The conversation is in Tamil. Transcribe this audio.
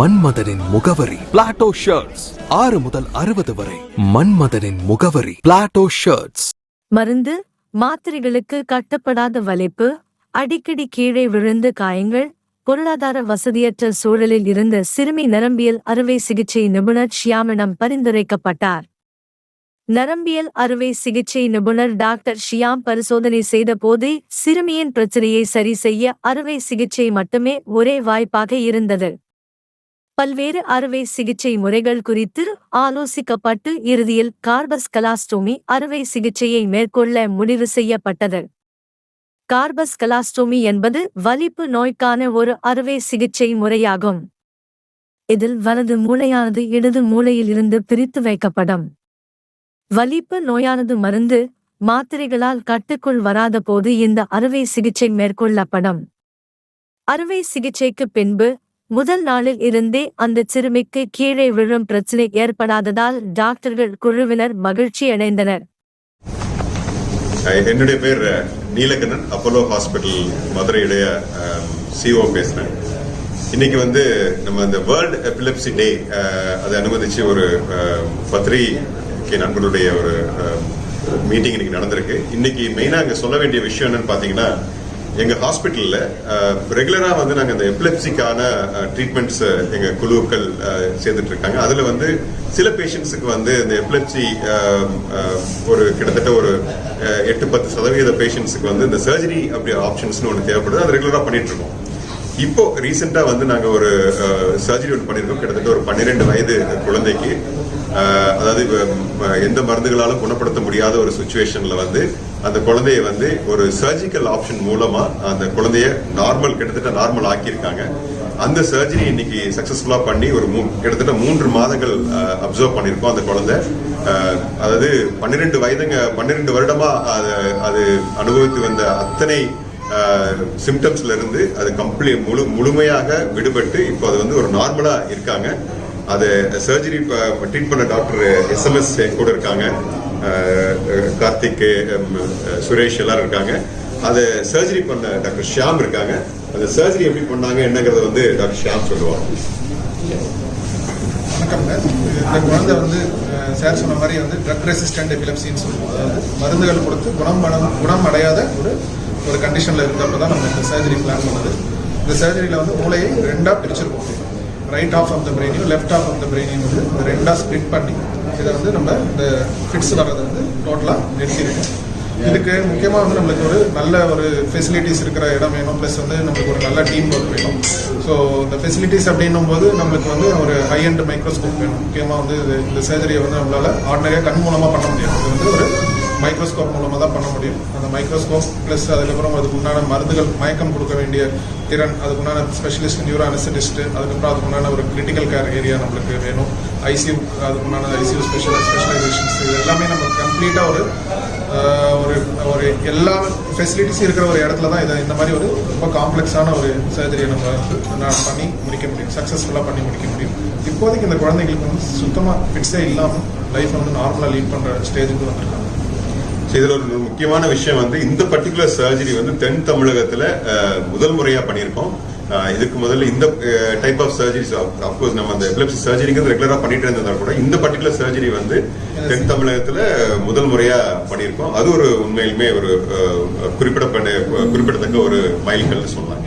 மன்மதனின் முகவரி. பிளாட்டோ ஷர்ட்ஸ் ஆறு முதல் அறுபது வரை. மன்மதனின் முகவரி. பிளாட்டோ ஷர்ட்ஸ் மருந்து மாத்திரைகளுக்கு கட்டப்படாத வலைப்பு அடிக்கடி கீழே விழுந்து காயங்கள் பொருளாதார வசதியற்ற சூழலில் இருந்த சிறுமி நரம்பியல் அறுவை சிகிச்சை நிபுணர் ஷியாமிடம் பரிந்துரைக்கப்பட்டார். நரம்பியல் அறுவை சிகிச்சை நிபுணர் டாக்டர் ஷியாம் பரிசோதனை செய்த போதே சிறுமியின் பிரச்சனையை சரி செய்ய அறுவை சிகிச்சை மட்டுமே ஒரே வாய்ப்பாக இருந்தது. பல்வேறு அறுவை சிகிச்சை முறைகள் குறித்து ஆலோசிக்கப்பட்டு இறுதியில் கார்பஸ் கலாஸ்டோமி அறுவை சிகிச்சையை மேற்கொள்ள முடிவு செய்யப்பட்டது. கார்பஸ் கலாஸ்டோமி என்பது வலிப்பு நோய்க்கான ஒரு அறுவை சிகிச்சை முறையாகும். இதில் வலது மூளையானது இடது மூளையில் இருந்து பிரித்து வைக்கப்படும். வலிப்பு நோயானது மருந்து மாத்திரைகளால் கட்டுக்குள் வராத போது இந்த அறுவை சிகிச்சை மேற்கொள்ளப்படும். அறுவை சிகிச்சைக்கு பின்பு முதல் நாளில் இருந்தே அந்த சிறுமிக்கு கீழே விழும் பிரச்சனை ஏற்படாததால் டாக்டர்கள் குழுவினர் மகிழ்ச்சி அடைந்தனர். என்னுடைய பேர் நீலகண்ணன் அப்போலோ ஹாஸ்பிட்டல் மதுரையுடைய சிஓ பேசுறேன். இன்னைக்கு வந்து நம்ம இந்த வேர்ல்ட் எபிலெப்சி டே அதை அனுமதிச்சு ஒரு பத்திரிகை நண்பர்களுடைய ஒரு மீட்டிங் இன்னைக்கு நடந்திருக்கு. இன்னைக்கு மெயினாக அங்கே சொல்ல வேண்டிய விஷயம் என்னன்னு பார்த்தீங்கன்னா எங்க ஹாஸ்பிட்டல்ல ரெகுலரா வந்து நாங்க இந்த எபிலெப்சிக்கான ட்ரீட்மெண்ட்ஸ் எங்க குழுக்கள் சேர்த்துட்டு செய்துட்டு இருக்காங்க அதுல வந்து சில பேஷண்ட்ஸுக்கு வந்து இந்த எபிலெப்சி ஒரு கிட்டத்தட்ட ஒரு எட்டு பத்து சதவீத பேஷண்ட்ஸுக்கு வந்து இந்த சர்ஜரி அப்படி ஆப்ஷன்ஸ்னு ஒன்று தேவைப்படுது. அது ரெகுலராக பண்ணிட்டு இருக்கோம் இப்போ ரீசெண்டா வந்து நாங்க ஒரு சர்ஜரி ஒன்று பண்ணியிருக்கோம் கிட்டத்தட்ட ஒரு பன்னிரெண்டு வயது குழந்தைக்கு. அதாவது எந்த மருந்துகளாலும் குணப்படுத்த முடியாத ஒரு சுச்சுவேஷன்ல வந்து அந்த குழந்தைய வந்து ஒரு சர்ஜிக்கல் ஆப்ஷன் மூலமா அந்த குழந்தைய நார்மல் கிட்டத்தட்ட நார்மல் ஆக்கியிருக்காங்க. அந்த சர்ஜரி இன்னைக்கு சக்சஸ்ஃபுல்லா பண்ணி ஒரு மூ- கிட்டத்தட்ட மூன்று மாதங்கள் அப்சர்வ் பண்ணியிருக்கோம் அந்த குழந்தை. அதாவது பன்னிரெண்டு வயதுங்க பன்னிரெண்டு வருடமா அது அது அனுபவித்து வந்த அத்தனை சிம்டம்ஸ்ல இருந்து அது கம்ப்ளீ முழு முழுமையாக விடுபட்டு இப்போ அது வந்து ஒரு நார்மலா இருக்காங்க. அது சர்ஜரி ட்ரீட் பண்ண டாக்டர் எஸ்எம்எஸ் கூட இருக்காங்க. கார்த்திக் சுரேஷ் எல்லாரும் இருக்காங்க. அதை சர்ஜரி பண்ண டாக்டர் ஷியாம் இருக்காங்க. அந்த சர்ஜரி எப்படி பண்ணாங்க என்னங்கறத வந்து டாக்டர் ஷியாம் சொல்லுவாங்க இந்த குழந்தை வந்து சார் சொன்ன மாதிரி வந்து ட்ரக் ரெசிஸ்டன்ட் எபிலப்சின்னு சொல்லுவோம். அதாவது மருந்துகள் கொடுத்து குணம் அட- குணம் அடையாத ஒரு ஒரு கண்டிஷனில் இருந்தப்போ தான் நம்ம இந்த சர்ஜரி பிளான் பண்ணது. இந்த சர்ஜரியில் வந்து மூளையை ரெண்டாக பிரிச்சிருக்கோம். ரைட் ஆஃப் ஆஃப் த பிரெயினையும் லெஃப்ட் ஆஃப் ஆஃப் த பிரெயினையும் வந்து ரெண்டாக ஸ்ப்ளிட் பண்ணி இதை வந்து நம்ம இந்த ஃபிட்ஸ் வர்றதை வந்து டோட்டலாக நிறுத்திருக்கோம் இதுக்கு முக்கியமாக வந்து நம்மளுக்கு ஒரு நல்ல ஒரு ஃபெசிலிட்டிஸ் இருக்கிற இடம் வேணும். ப்ளஸ் வந்து நம்மளுக்கு ஒரு நல்ல டீம் ஒர்க் வேணும். ஸோ இந்த ஃபெசிலிட்டிஸ் அப்படின்னும் போது நம்மளுக்கு வந்து ஒரு ஹை அண்ட் மைக்ரோஸ்கோப் வேணும். முக்கியமாக வந்து இந்த சர்ஜரியை வந்து நம்மளால் ஆர்டினரியாக கண் மூலமாக பண்ண முடியாது. இது வந்து ஒரு மைக்ரோஸ்கோப் மூலமாக தான் பண்ண முடியும். அந்த மைக்ரோஸ்கோப் ப்ளஸ் அதுக்கப்புறம் அதுக்கு உண்டான மருந்துகள் மயக்கம் கொடுக்க வேண்டிய திறன் அதுக்குண்டான ஸ்பெஷலிஸ்ட் நியூரோ அனஸ்தடிஸ்ட் அதுக்கப்புறம் அதுக்குண்டான ஒரு கிரிட்டிக்கல் கேர் ஏரியா நம்மளுக்கு வேணும். ஐசியூ அதுக்குண்டான ஐசியூ ஸ்பெஷல் ஸ்பெஷலைசேஷன்ஸ் இது எல்லாமே நம்ம கம்ப்ளீட்டாக ஒரு ஒரு ஒரு எல்லா ஃபெசிலிட்டிஸும் இருக்கிற ஒரு இடத்துல தான் இதை இந்த மாதிரி ஒரு ரொம்ப காம்ப்ளெக்ஸான ஒரு சர்ஜரியை நம்ம பண்ணி முடிக்க முடியும். சக்ஸஸ்ஃபுல்லாக பண்ணி முடிக்க முடியும். இப்போதைக்கு இந்த குழந்தைங்களுக்கு வந்து சுத்தமாக ஃபிட்ஸே இல்லாமல் லைஃப் வந்து நார்மலாக லீட் பண்ணுற ஸ்டேஜுக்கு வந்திருக்காங்க. So, இதுல ஒரு முக்கியமான விஷயம் வந்து இந்த பர்டிகுலர் சர்ஜரி வந்து தென் தமிழகத்துல முதல் முறையா பண்ணியிருக்கோம் இதுக்கு முதல்ல இந்த டைப் ஆஃப் சர்ஜரிஸ் அப்கோர்ஸ் நம்ம அந்த எபிலப்சி சர்ஜரிங்கிறது ரெகுலரா பண்ணிட்டு இருந்ததா கூட இந்த பர்டிகுலர் சர்ஜரி வந்து தென் தமிழகத்துல முதல் முறையா பண்ணியிருக்கோம் அது ஒரு உண்மையிலுமே ஒரு குறிப்பிடப்பட குறிப்பிடத்தக்க ஒரு மைல்கல்னு சொல்லலாம்